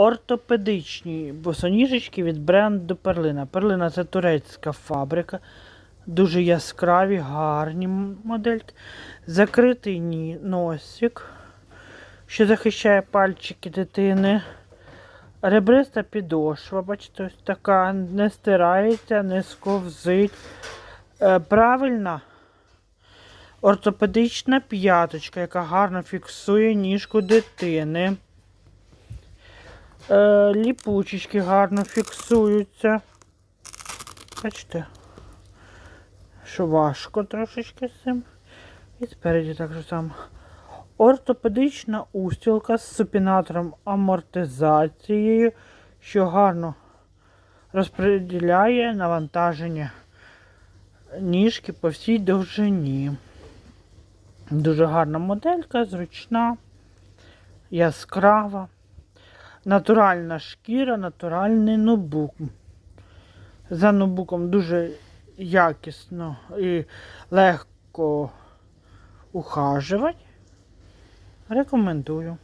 Ортопедичні босоніжечки від бренду Перлина. Перлина це турецька фабрика. Дуже яскраві, гарні модельки. Закритий носик, що захищає пальчики дитини. Ребриста підошва, бачите, ось така, не стирається, не сковзить. Е, правильна ортопедична п'яточка, яка гарно фіксує ніжку дитини. Е, ліпучечки гарно фіксуються. Бачите, що важко трошечки з цим. І спереді так же само. Ортопедична устілка з супінатором амортизацією, що гарно розподіляє навантаження ніжки по всій довжині. Дуже гарна моделька, зручна, яскрава, натуральна шкіра, натуральний нобук. За нобуком дуже якісно і легко ухажувати. Рекомендую.